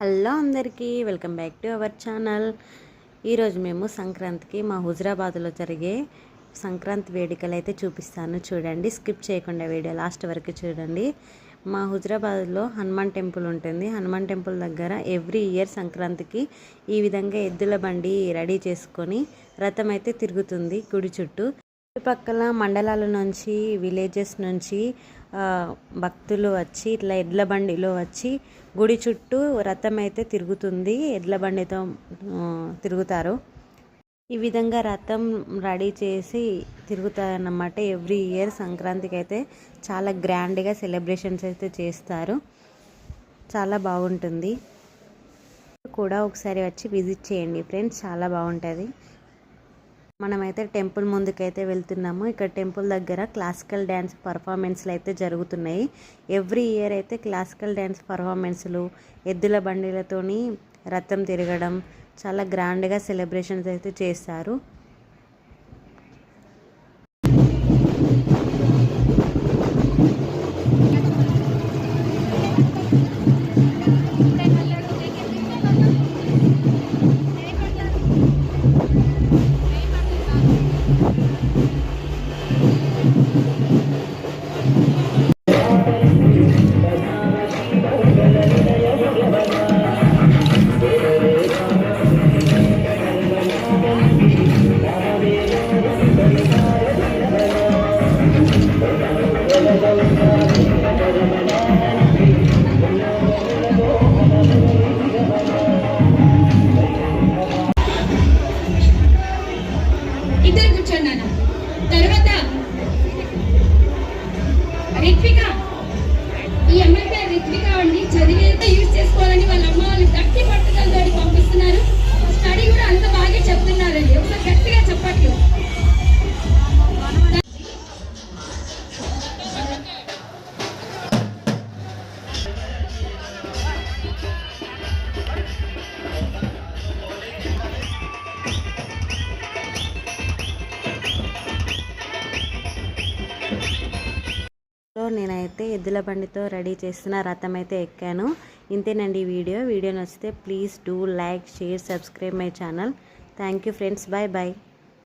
Hello అందరికీ welcome back to our channel. ఈరోజు మేము సంక్రాంతికి మా హుజరాబాద్లో జరిగే సంక్రాంతి వేడుకలు అయితే చూపిస్తాను. చూడండి స్కిప్ చేయకుండా వీడియో లాస్ట్ వరకు చూడండి. మా హుజరాబాద్లో హనుమాన్ టెంపుల్ ఉంటుంది. హనుమాన్ టెంపుల్ దగ్గర ఎవ్రీ ఇయర్ సంక్రాంతికి ఈ విధంగా ఎద్దుల బండి రెడీ చేసుకొని రథం అయితే తిరుగుతుంది గుడి చుట్టూ. చుట్టుపక్కల మండలాల నుంచి విలేజెస్ నుంచి భక్తులు వచ్చి ఇట్లా ఎడ్ల బండిలో వచ్చి గుడి చుట్టూ రథం అయితే తిరుగుతుంది. ఎడ్ల బండితో తిరుగుతారు. ఈ విధంగా రథం రెడీ చేసి తిరుగుతారన్నమాట. ఎవ్రీ ఇయర్ సంక్రాంతికి అయితే చాలా గ్రాండ్గా సెలబ్రేషన్స్ అయితే చేస్తారు. చాలా బాగుంటుంది. కూడా ఒకసారి వచ్చి విజిట్ చేయండి ఫ్రెండ్స్. చాలా బాగుంటుంది. మనమైతే టెంపుల్ ముందుకైతే వెళ్తున్నాము. ఇక్కడ టెంపుల్ దగ్గర క్లాసికల్ డ్యాన్స్ పర్ఫార్మెన్స్లు అయితే జరుగుతున్నాయి. ఎవ్రీ ఇయర్ అయితే క్లాసికల్ డ్యాన్స్ పర్ఫార్మెన్స్లు ఎద్దుల బండిలతోని రథం తిరగడం చాలా గ్రాండ్గా సెలబ్రేషన్స్ అయితే చేస్తారు అయితే ఎద్దుల బండితో రెడీ చేస్తున్న రథం అయితే ఎక్కాను. ఇంతేనండి ఈ వీడియో. వీడియో నచ్చితే please do like share subscribe my channel. Thank you friends. Bye bye.